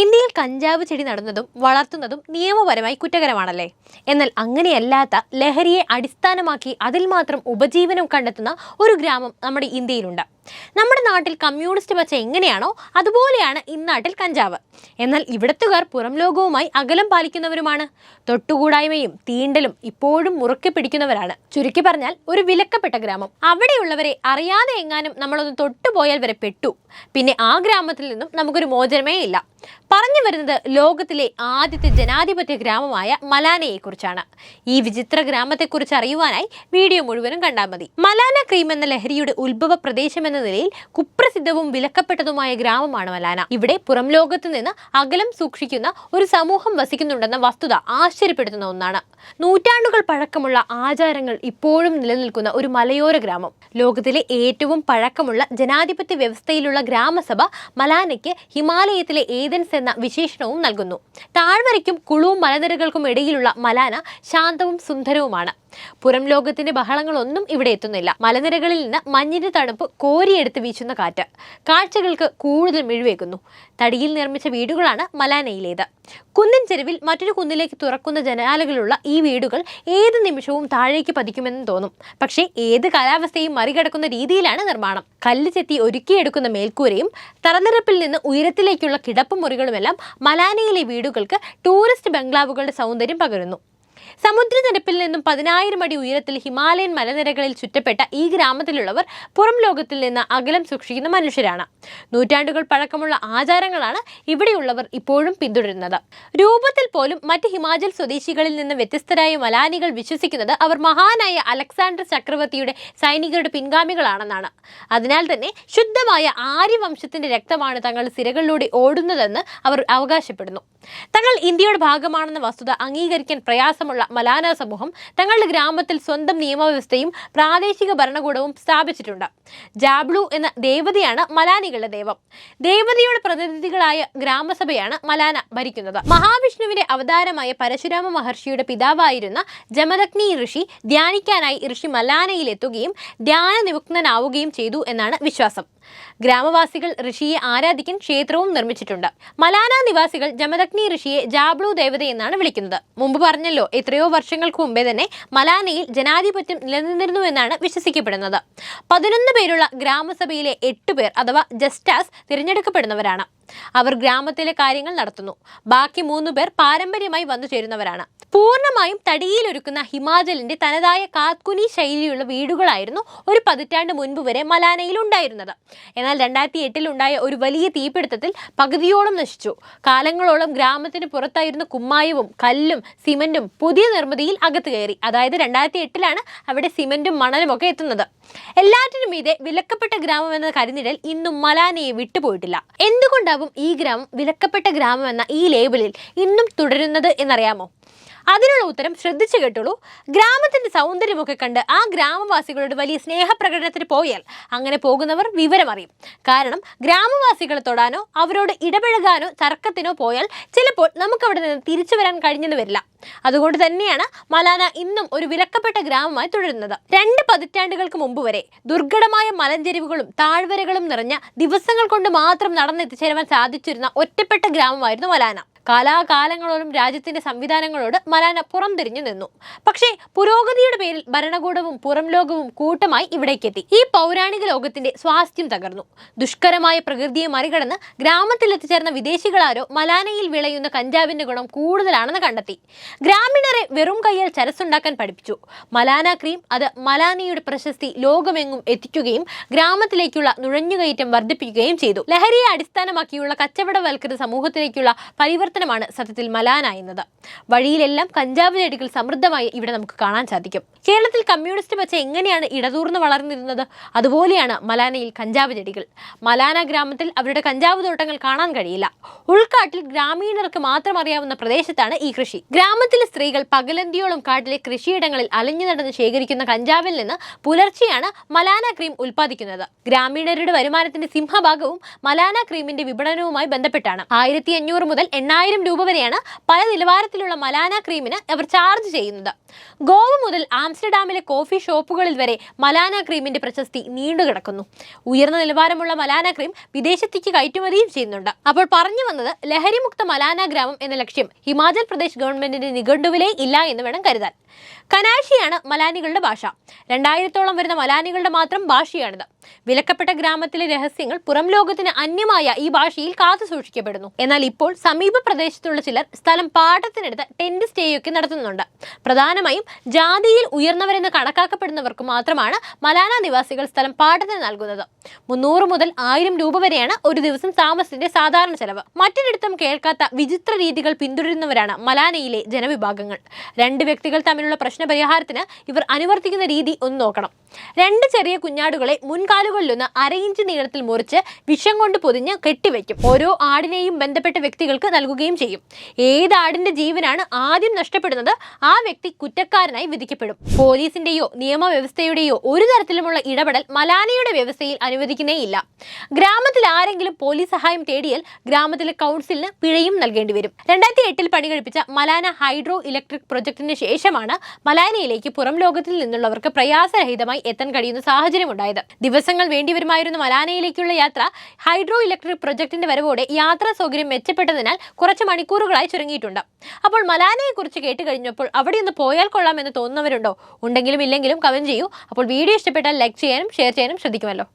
ഇന്ത്യയിൽ കഞ്ചാവ് ചെടി നടുന്നതും വളർത്തുന്നതും നിയമപരമായി കുറ്റകരമാണല്ലേ? എന്നാൽ അങ്ങനെയല്ലാത്ത ലഹരിയെ അടിസ്ഥാനമാക്കി അതിൽ മാത്രം ഉപജീവനം കണ്ടെത്തുന്ന ഒരു ഗ്രാമം നമ്മുടെ ഇന്ത്യയിലുണ്ട്. നമ്മുടെ നാട്ടിൽ കമ്മ്യൂണിസ്റ്റ് പച്ച എങ്ങനെയാണോ അതുപോലെയാണ് ഇന്നാട്ടിൽ കഞ്ചാവ്. എന്നാൽ ഇവിടത്തുകാർ പുറം ലോകവുമായി അകലം പാലിക്കുന്നവരുമാണ്. തൊട്ടുകൂടായ്മയും തീണ്ടലും ഇപ്പോഴും മുറുക്കി പിടിക്കുന്നവരാണ്. ചുരുക്കി പറഞ്ഞാൽ ഒരു വിലക്കപ്പെട്ട ഗ്രാമം. അവിടെയുള്ളവരെ അറിയാതെ എങ്ങാനും നമ്മളൊന്ന് തൊട്ടുപോയാൽ വരെ പെട്ടു. പിന്നെ ആ ഗ്രാമത്തിൽ നിന്നും നമുക്കൊരു മോചനമേ ഇല്ല. പറഞ്ഞു വരുന്നത് ലോകത്തിലെ ആദ്യത്തെ ജനാധിപത്യ ഗ്രാമമായ മലാനയെക്കുറിച്ചാണ്. ഈ വിചിത്ര ഗ്രാമത്തെക്കുറിച്ച് അറിയുവാനായി വീഡിയോ മുഴുവനും കണ്ടാൽ മതി. മലാന ക്രീം എന്ന ലഹരിയുടെ ഉത്ഭവ പ്രദേശം എന്ന നിലയിൽ കുപ്രസിദ്ധവും വിലക്കപ്പെട്ടതുമായ ഗ്രാമമാണ് മലാന. ഇവിടെ പുറം ലോകത്ത് നിന്ന് അകലം സൂക്ഷിക്കുന്ന ഒരു സമൂഹം വസിക്കുന്നുണ്ടെന്ന വസ്തുത ആശ്ചര്യപ്പെടുത്തുന്ന ഒന്നാണ്. നൂറ്റാണ്ടുകൾ പഴക്കമുള്ള ആചാരങ്ങൾ ഇപ്പോഴും നിലനിൽക്കുന്ന ഒരു മലയോര ഗ്രാമം. ലോകത്തിലെ ഏറ്റവും പഴക്കമുള്ള ജനാധിപത്യ വ്യവസ്ഥയിലുള്ള ഗ്രാമസഭ മലാനയ്ക്ക് ഹിമാലയത്തിലെ ഏതൻസ് എന്ന വിശേഷണവും നൽകുന്നു. താഴ്വരയ്ക്കും കുളുവും മലനിരകൾക്കും ഇടയിലുള്ള മലാന ശാന്തവും സുന്ദരവുമാണ്. പുറം ലോകത്തിന്റെ ബഹളങ്ങളൊന്നും ഇവിടെ എത്തുന്നില്ല. മലനിരകളിൽ നിന്ന് മഞ്ഞിന്റെ തണുപ്പ് കോരിയെടുത്ത് വീശുന്ന കാറ്റ് കാഴ്ചകൾക്ക് കൂടുതൽ മിഴിവേക്കുന്നു തടിയിൽ നിർമ്മിച്ച വീടുകളാണ് മലാനയിലേത്. കുന്നിൻ ചെരുവിൽ മറ്റൊരു കുന്നിലേക്ക് തുറക്കുന്ന ജനാലകളുള്ള വീടുകൾ ഏത് നിമിഷവും താഴേക്ക് പതിക്കുമെന്ന് തോന്നും. പക്ഷേ ഏത് കാലാവസ്ഥയും മറികടക്കുന്ന രീതിയിലാണ് നിർമ്മാണം. കല്ല് ചെത്തി ഒരുക്കിയെടുക്കുന്ന മേൽക്കൂരയും തറനിരപ്പിൽ നിന്ന് ഉയരത്തിലേക്കുള്ള കിടപ്പ് മുറികളുമെല്ലാം മലാനയിലെ വീടുകൾക്ക് ടൂറിസ്റ്റ് ബംഗ്ലാവുകളുടെ സൗന്ദര്യം പകരുന്നു. സമുദ്രനിരപ്പിൽ നിന്നും പതിനായിരം അടി ഉയരത്തിൽ ഹിമാലയൻ മലനിരകളിൽ ചുറ്റപ്പെട്ട ഈ ഗ്രാമത്തിലുള്ളവർ പുറം ലോകത്തിൽ നിന്ന് അകലം സൂക്ഷിക്കുന്ന മനുഷ്യരാണ്. നൂറ്റാണ്ടുകൾ പഴക്കമുള്ള ആചാരങ്ങളാണ് ഇവിടെയുള്ളവർ ഇപ്പോഴും പിന്തുടരുന്നത്. രൂപത്തിൽ പോലും മറ്റ് ഹിമാചൽ സ്വദേശികളിൽ നിന്ന് വ്യത്യസ്തരായ മലാനികൾ വിശ്വസിക്കുന്നത് അവർ മഹാനായ അലക്സാണ്ടർ ചക്രവർത്തിയുടെ സൈനികരുടെ പിൻഗാമികളാണെന്നാണ്. അതിനാൽ തന്നെ ശുദ്ധമായ ആര്യവംശത്തിന്റെ രക്തമാണ് തങ്ങളുടെ സിരകളിലൂടെ ഓടുന്നതെന്ന് അവർ അവകാശപ്പെടുന്നു. തങ്ങൾ ഇന്ത്യയുടെ ഭാഗമാണെന്ന വസ്തുത അംഗീകരിക്കാൻ പ്രയാസമുള്ള മലാന സമൂഹം തങ്ങളുടെ ഗ്രാമത്തിൽ സ്വന്തം നിയമവ്യവസ്ഥയും പ്രാദേശിക ഭരണകൂടവും സ്ഥാപിച്ചിട്ടുണ്ട്. ജാബ്ലു എന്ന ദേവതയാണ് മലാനികളുടെ ദൈവം. ദേവതയുടെ പ്രതിനിധികളായ ഗ്രാമസഭയാണ് മലാന ഭരിക്കുന്നത്. മഹാവിഷ്ണുവിന്റെ അവതാരമായ പരശുരാമ മഹർഷിയുടെ പിതാവായിരുന്ന ജമദഗ്നി ഋഷി ധ്യാനിക്കാനായി ഋഷി മലാനയിലെത്തുകയും ധ്യാന നിമുഗ്നാവുകയും ചെയ്തു എന്നാണ് വിശ്വാസം. ഗ്രാമവാസികൾ ഋഷിയെ ആരാധിക്കാൻ ക്ഷേത്രവും നിർമ്മിച്ചിട്ടുണ്ട്. മലാന നിവാസികൾ ജമദഗ്നി ഋഷിയെ ജാബ്ലു ദേവത എന്നാണ് വിളിക്കുന്നത്. മുമ്പ് പറഞ്ഞല്ലോ എത്രയോ വർഷങ്ങൾക്ക് മുമ്പേ തന്നെ മലാനയിൽ ജനാധിപത്യം നിലനിന്നിരുന്നു എന്നാണ് വിശ്വസിക്കപ്പെടുന്നത്. പതിനൊന്ന് പേരുള്ള ഗ്രാമസഭയിലെ എട്ട് പേർ അഥവാ ജസ്റ്റാസ് തിരഞ്ഞെടുക്കപ്പെടുന്നവരാണ്. അവർ ഗ്രാമത്തിലെ കാര്യങ്ങൾ നടത്തുന്നു. ബാക്കി മൂന്നു പേർ പാരമ്പര്യമായി വന്നു ചേരുന്നവരാണ്. പൂർണമായും തടിയിലൊരുക്കുന്ന ഹിമാചലിന്റെ തനതായ കാത്കുനി ശൈലിയുള്ള വീടുകളായിരുന്നു ഒരു പതിറ്റാണ്ട് മുൻപ് വരെ മലാനയിൽ ഉണ്ടായിരുന്നത്. എന്നാൽ രണ്ടായിരത്തി എട്ടിൽ ഉണ്ടായ ഒരു വലിയ തീപിടുത്തത്തിൽ പകുതിയോളം നശിച്ചു. കാലങ്ങളോളം ഗ്രാമത്തിന് പുറത്തായിരുന്ന കുമ്മായവും കല്ലും സിമന്റും പുതിയ നിർമ്മിതിയിൽ അകത്ത് കയറി. അതായത് രണ്ടായിരത്തി എട്ടിലാണ് അവിടെ സിമന്റും മണലും ഒക്കെ എത്തുന്നത്. എല്ലാറ്റിനും ഇതേ വിലക്കപ്പെട്ട ഗ്രാമം എന്ന കരിനിഴൽ ഇന്നും മലാനയെ വിട്ടുപോയിട്ടില്ല. എന്തുകൊണ്ടാവും ഈ ഗ്രാമം വിലക്കപ്പെട്ട ഗ്രാമം എന്ന ഈ ലേബലിൽ ഇന്നും തുടരുന്നത് എന്നറിയാമോ? അതിനുള്ള ഉത്തരം ശ്രദ്ധിച്ചു കേട്ടുള്ളൂ ഗ്രാമത്തിന്റെ സൗന്ദര്യമൊക്കെ കണ്ട് ആ ഗ്രാമവാസികളോട് വലിയ സ്നേഹപ്രകടനത്തിന് പോയാൽ അങ്ങനെ പോകുന്നവർ വിവരമറിയും കാരണം ഗ്രാമവാസികളെ തൊടാനോ അവരോട് ഇടപഴകാനോ തർക്കത്തിനോ പോയാൽ ചിലപ്പോൾ നമുക്ക് അവിടെ നിന്ന് തിരിച്ചു വരാൻ കഴിഞ്ഞെന്ന് വരില്ല. അതുകൊണ്ട് തന്നെയാണ് മലാന ഇന്നും ഒരു വിലക്കപ്പെട്ട ഗ്രാമമായി തുടരുന്നത്. രണ്ട് പതിറ്റാണ്ടുകൾക്ക് മുമ്പ് വരെ ദുർഘടമായ മലഞ്ചെരിവുകളും താഴ്വരകളും നിറഞ്ഞ ദിവസങ്ങൾ കൊണ്ട് മാത്രം നടന്നെത്തിച്ചേരുവാൻ സാധിച്ചിരുന്ന ഒറ്റപ്പെട്ട ഗ്രാമമായിരുന്നു മലാന. കാലാകാലങ്ങളോളം രാജ്യത്തിന്റെ സംവിധാനങ്ങളോട് മലാന പുറംതിരിഞ്ഞു നിന്നു. പക്ഷേ പുരോഗതിയുടെ പേരിൽ ഭരണകൂടവും പുറം ലോകവും കൂട്ടമായി ഇവിടേക്കെത്തി. ഈ പൗരാണിക ലോകത്തിന്റെ സ്വാസ്ഥ്യം തകർന്നു. ദുഷ്കരമായ പ്രകൃതിയെ മറികടന്ന് ഗ്രാമത്തിൽ എത്തിച്ചേർന്ന വിദേശികളാരോ മലാനയിൽ വിളയുന്ന കഞ്ചാവിന്റെ ഗുണം കൂടുതലാണെന്ന് കണ്ടെത്തി. ഗ്രാമീണരെ വെറും കയ്യിൽ ചരസുണ്ടാക്കാൻ പഠിപ്പിച്ചു. മലാന ക്രീം അത് മലാനയുടെ പ്രശസ്തി ലോകമെങ്ങും എത്തിക്കുകയും ഗ്രാമത്തിലേക്കുള്ള നുഴഞ്ഞുകയറ്റം വർദ്ധിപ്പിക്കുകയും ചെയ്തു. ലഹരിയെ അടിസ്ഥാനമാക്കിയുള്ള കച്ചവടവൽകൃത സമൂഹത്തിലേക്കുള്ള പരിവർത്തനമാണ് സത്യത്തിൽ മലാനായുന്നത്. വഴിയിലെല്ലാം കഞ്ചാവ് ചെടികൾ സമൃദ്ധമായി ഇവിടെ നമുക്ക് കാണാൻ സാധിക്കും. കേരളത്തിൽ കമ്മ്യൂണിസ്റ്റ് പച്ച എങ്ങനെയാണ് ഇടതൂർന്ന് വളർന്നിരുന്നത്? അതുപോലെയാണ് മലാനയിൽ കഞ്ചാവ് ചെടികൾ മലാന ഗ്രാമത്തിൽ അവരുടെ കഞ്ചാവ് തോട്ടങ്ങൾ കാണാൻ കഴിയില്ല. ഉൾക്കാട്ടിൽ ഗ്രാമീണർക്ക് മാത്രം അറിയാവുന്ന പ്രദേശത്താണ് ഈ കൃഷി. ഗ്രാമത്തിലെ സ്ത്രീകൾ പകലന്തിയോളം കാട്ടിലെ കൃഷിയിടങ്ങളിൽ അലഞ്ഞു നടന്ന് ശേഖരിക്കുന്ന കഞ്ചാവിൽ നിന്ന് പുലർച്ചെയാണ് മലാന ക്രീം ഉൽപ്പാദിക്കുന്നത്. ഗ്രാമീണരുടെ വരുമാനത്തിന്റെ സിംഹഭാഗവും മലാന ക്രീമിന്റെ വിപണനവുമായി ബന്ധപ്പെട്ടാണ്. ആയിരത്തി അഞ്ഞൂറ് മുതൽ എണ്ണായിരം പതിനായിരം രൂപ വരെയാണ് പല നിലവാരത്തിലുള്ള മലാന ക്രീമിന് അവർ ചാർജ് ചെയ്യുന്നത്. ഗോവ മുതൽ ആംസ്റ്റർഡാമിലെ കോഫി ഷോപ്പുകളിൽ വരെ മലാന ക്രീമിന്റെ പ്രശസ്തി നീണ്ടുകിടക്കുന്നു ഉയർന്ന നിലവാരമുള്ള മലാന ക്രീം വിദേശത്തേക്ക് കയറ്റുമതിയും ചെയ്യുന്നുണ്ട്. അപ്പോൾ പറഞ്ഞു വന്നത് ലഹരിമുക്ത മലാന ഗ്രാമം എന്ന ലക്ഷ്യം ഹിമാചൽ പ്രദേശ് ഗവൺമെന്റിന്റെ നിഘണ്ടുവിലേ ഇല്ല എന്ന് വേണം കരുതാൻ. കനാഷിയാണ് മലാനികളുടെ ഭാഷ. രണ്ടായിരത്തോളം വരുന്ന മലാനികളുടെ മാത്രം ഭാഷയാണിത്. വിലക്കപ്പെട്ട ഗ്രാമത്തിലെ രഹസ്യങ്ങൾ പുറം ലോകത്തിന് അന്യമായ ഈ ഭാഷയിൽ കാത്തു സൂക്ഷിക്കപ്പെടുന്നു. എന്നാൽ ഇപ്പോൾ സമീപ പ്രദേശത്തുള്ള ചിലർ സ്ഥലം പാട്ടത്തിനെടുത്ത് ടെന്റ് സ്റ്റേയൊക്കെ നടത്തുന്നുണ്ട്. പ്രധാനമായും ജാതിയിൽ ഉയർന്നവരെന്ന് കണക്കാക്കപ്പെടുന്നവർക്ക് മാത്രമാണ് മലാന നിവാസികൾ സ്ഥലം പാട്ടത്തിന് നൽകുന്നത്. മുന്നൂറ് മുതൽ ആയിരം രൂപ വരെയാണ് ഒരു ദിവസം താമസത്തിന്റെ സാധാരണ ചെലവ്. മറ്റൊരിടത്തും കേൾക്കാത്ത വിചിത്ര രീതികൾ പിന്തുടരുന്നവരാണ് മലാനയിലെ ജനവിഭാഗങ്ങൾ. രണ്ട് വ്യക്തികൾ തമ്മിലുള്ള പ്രശ്ന പരിഹാരത്തിന് ഇവർ അനുവർത്തിക്കുന്ന രീതി ഒന്ന് നോക്കണം. രണ്ട് ചെറിയ കുഞ്ഞാടുകളെ മുൻകാലുകളിലൊന്ന് അര ഇഞ്ച് നീളത്തിൽ മുറിച്ച് വിഷം കൊണ്ട് പൊതിഞ്ഞ് കെട്ടിവെക്കും. ഓരോ ആടിനെയും ബന്ധപ്പെട്ട വ്യക്തികൾക്ക് നൽകുകയും ചെയ്യും. ഏത് ആടിന്റെ ജീവനാണ് ആദ്യം നഷ്ടപ്പെടുന്നത്? ആ വ്യക്തി കുറ്റക്കാരനായി വിധിക്കപ്പെടും. പോലീസിന്റെയോ നിയമവ്യവസ്ഥയുടെയോ ഒരു തരത്തിലുമുള്ള ഇടപെടൽ മലാനയുടെ വ്യവസ്ഥയിൽ അനുവദിക്കുന്നേയില്ല. ഗ്രാമത്തിൽ ആരെങ്കിലും പോലീസ് സഹായം തേടിയാൽ ഗ്രാമത്തിലെ കൗൺസിലിന് പിഴയും നൽകേണ്ടി വരും. രണ്ടായിരത്തി എട്ടിൽ പണി കഴിപ്പിച്ച മലാന ഹൈഡ്രോ ഇലക്ട്രിക് പ്രൊജക്ടിന് ശേഷമാണ് മലാനയിലേക്ക് പുറം ലോകത്തിൽ നിന്നുള്ളവർക്ക് പ്രയാസരഹിതമായി എത്താൻ കഴിയുന്ന സാഹചര്യം ഉണ്ടായത് ദിവസങ്ങൾ വേണ്ടിവരുമായിരുന്ന മലാനയിലേക്കുള്ള യാത്ര ഹൈഡ്രോ ഇലക്ട്രിക് പ്രൊജക്ടിന്റെ വരവോടെ യാത്രാ സൗകര്യം മെച്ചപ്പെട്ടതിനാൽ കുറച്ച് മണിക്കൂറുകളായി ചുരുങ്ങിയിട്ടുണ്ട്. അപ്പോൾ മലാനയെക്കുറിച്ച് കേട്ട് കഴിഞ്ഞപ്പോൾ അവിടെ ഒന്ന് പോയാൽ കൊള്ളാമെന്ന് തോന്നുന്നവരുണ്ടോ? ഉണ്ടെങ്കിലും ഇല്ലെങ്കിലും കമന്റ് ചെയ്യൂ. അപ്പോൾ വീഡിയോ ഇഷ്ടപ്പെട്ടാൽ ലൈക്ക് ചെയ്യാനും ഷെയർ ചെയ്യാനും ശ്രദ്ധിക്കുമല്ലോ.